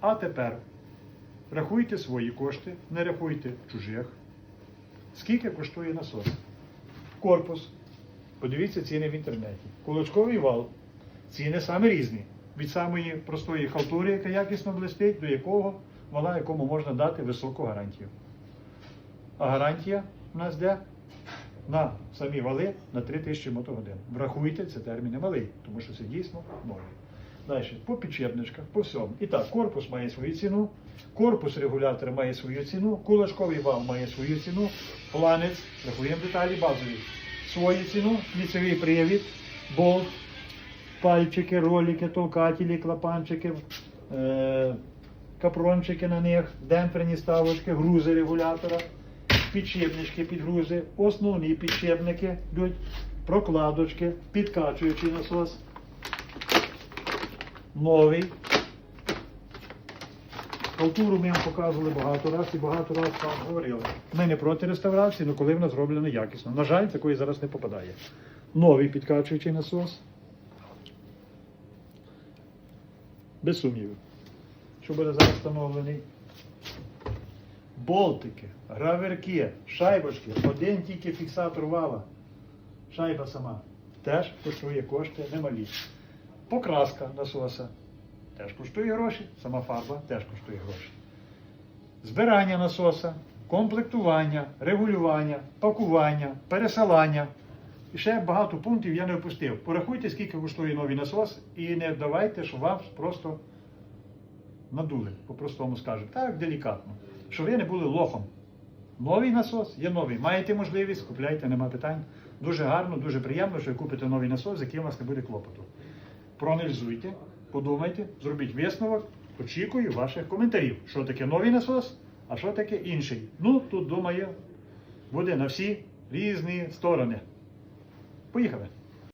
А тепер рахуйте свої кошти, не рахуйте чужих. Скільки коштує насос? Корпус. Подивіться ціни в інтернеті. Кулачковий вал. Ціни саме різні. Від самої простої халтури, яка якісно блистить, до якого вала, якому можна дати високу гарантію. А гарантія у нас де? На самі вали на 3000 мотогодин. Врахуйте, це термін не малий, тому що це дійсно новий. Далі, по підчепничках, по всьому. І так, корпус має свою ціну, корпус регулятора має свою ціну, кулачковий вал має свою ціну, планець, рахуємо деталі базові, свою ціну, ліцевий привід, болт, пальчики, ролики, толкателі, клапанчики, е- капрончики на них, демпферні ставочки, грузи регулятора, підшипнички, підгрузи, основні підшипники, йдуть, прокладочки, підкачуючий насос, новий. Халтуру ми вам показували багато разів і багато разів вам говорили. Ми не проти реставрації, але коли вона зроблена якісно. На жаль, такої зараз не попадає. Новий підкачуючий насос. Без сумнівів. Що буде зараз встановлений? Болтики, граверки, шайбочки, один тільки фіксатор вала. Шайба сама. Теж коштує кошти немалі. Покраска насоса теж коштує гроші, сама фарба теж коштує гроші. Збирання насоса, комплектування, регулювання, пакування, пересилання. І ще багато пунктів я не опустив. Порахуйте, скільки коштує новий насос, і не давайте, що вам просто надули, по-простому скажу. Так, делікатно. Щоб ви не були лохом. Новий насос є новий. Маєте можливість, купляйте, нема питань. Дуже гарно, дуже приємно, що ви купите новий насос, з яким у вас не буде клопоту. Проаналізуйте, подумайте, зробіть висновок. Очікую ваших коментарів, що таке новий насос, а що таке інший. Ну, тут, думаю, буде на всі різні сторони. Поїхали.